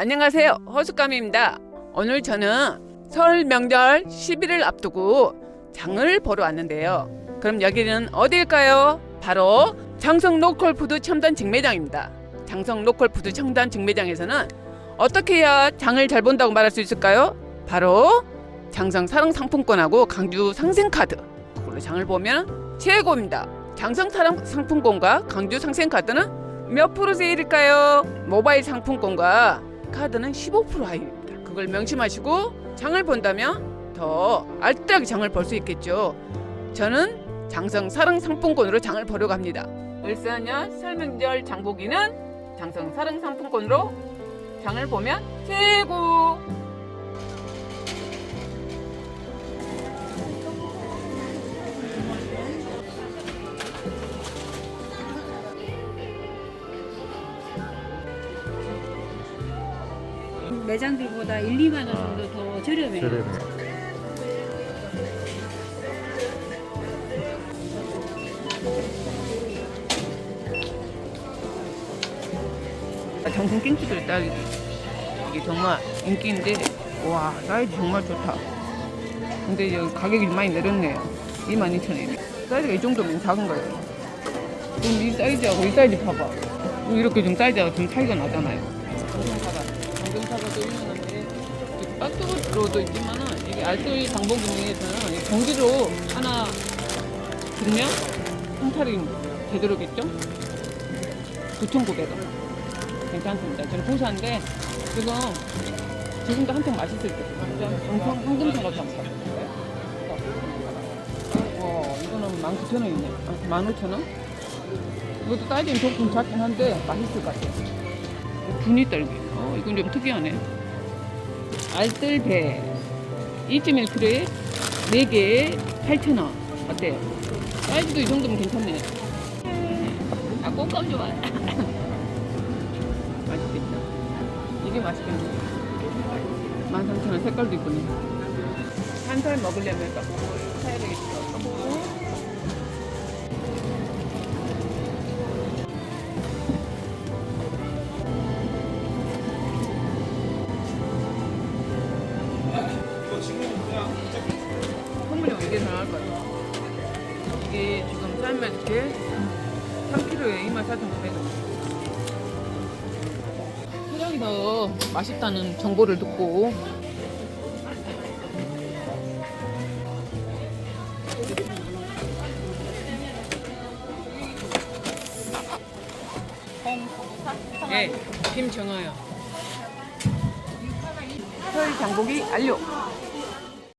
안녕하세요. 허수감입니다. 오늘 저는 설 명절 10일을 앞두고 장을 보러 왔는데요. 그럼 여기는 어디일까요? 바로 장성 로컬푸드 첨단 직매장입니다. 장성 로컬푸드 첨단 직매장에서는 어떻게 해야 장을 잘 본다고 말할 수 있을까요? 바로 장성 사랑 상품권하고 강주 상생카드 그걸로 장을 보면 최고입니다. 장성 사랑 상품권과 강주 상생카드는 몇 프로 세일일까요? 모바일 상품권과 카드는 15% 할인입니다. 그걸 명심하시고 장을 본다면 더 알뜰하게 장을 볼 수 있겠죠. 저는 장성 사랑 상품권으로 장을 보려고 합니다. 을사년 설명절 장보기는 장성 사랑 상품권으로 장을 보면 최고. 매장들보다 1, 2만 원 정도 더 저렴해요. 저렴해. 정성 깽치들 딸기 이게 정말 인기인데 와 사이즈 정말 좋다. 근데 여기 가격이 많이 내렸네요. 22,000원 사이즈가 이 정도면 작은 거예요. 그럼 이 사이즈하고 이 사이즈 봐봐. 이렇게 좀 사이즈가 좀 차이가 나잖아요. 정성 사가 정성사가도 유명한데 이 박스로도 있지만은 이게 알뜰 장보기에서는 이 공기로 하나 들면 통찰이 되도록겠죠 9,900원 괜찮습니다. 저는 고사인데 지금 지금도 한통 맛있을 때 엄청 황금사가 좀 어, 이거는 19,000원이네. 15,000원? 이것도 사이즈는 조금 작긴 한데 맛있을 것 같아요. 분이 딸기. 어, 이건 좀 특이하네. 알뜰배 2.1kg에 4개에 8,000원. 어때요? 사이즈도 이 정도면 괜찮네. 아, 꽃감 좋아해. 맛있겠다. 이게 맛있겠네. 13,000원 색깔도 이쁘네. 한 살 먹으려면 떡국을 사야 되겠죠. 선 물용 이게 더 나을 것 같아. 이게 지금 삶면 이렇게 3kg에 24,900원. 소량이 더 맛있다는 정보를 듣고 네, 김정아요. 설 장보기 완료.